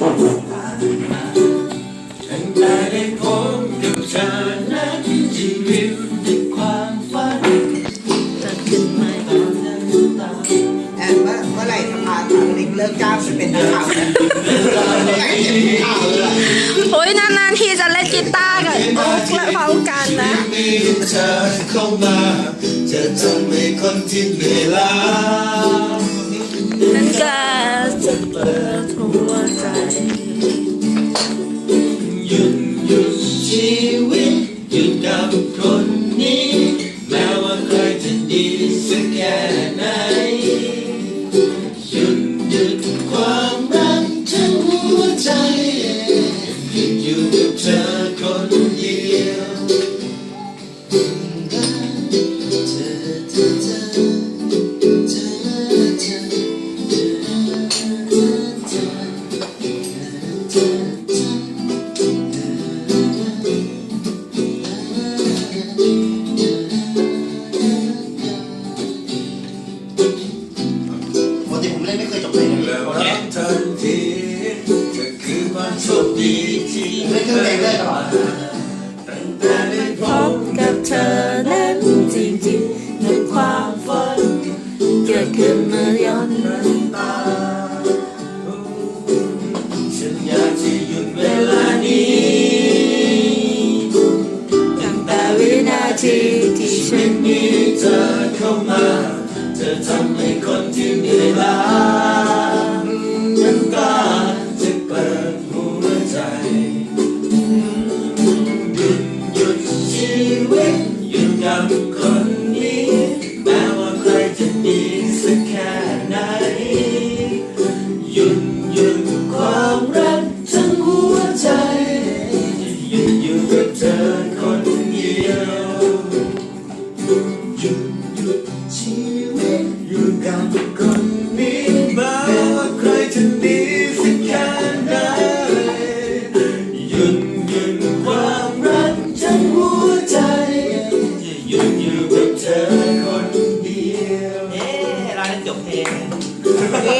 ตั้งแต่ได้พบกับเธอนั้นชีวิตด้วยความฝันจะขึ้นไหมแอนว่าเมื่อไหร่สภาสามลิงเลิกจ้างไปเป็นนักข่าวนะเมื่อไหร่จะเป็นข่าวเลยอะโอ้ยนานๆทีจะเล่นกีตาร์กับโอ๊กและเผากันนะมีเธอเข้ามาจะทำให้คนที่เหนื่อยล้านั่นก็จ ยุดกับคนนี้ แม้ว่าใครจะดีสักแค่ไหนหยุดหยุดความรักทั้งหัวใจหยุดอยู่กับเธอคนเดียวเธอเธอเธอเธอเธอปกติผมเล่นไม่เคยจบเพลงเลยแล้วรักทันทีเธอคือความโชคดีที่เล่นเครื่องเพลงได้ตลอดตั้งแต่ได้พพบบกับเธอนั้นจริงๆในความฝันเกิดขึ้นเมื่อย้อนน้ำตาฉันอยากจะหยุดเวลานี้ตั้งแต่วินาทีที่ฉันมีเธอเข้ามา เธอทำให้ ยุดหยุดชีวิตอยู่กับคนนี้แม้ว่าใครจะดีสักแค่ไหนหยุดหยุดความรักทั้งหัวใจจะหยุดอยู่กับเธอคนเดียว เอ๊ะเราได้จบเพลงเอ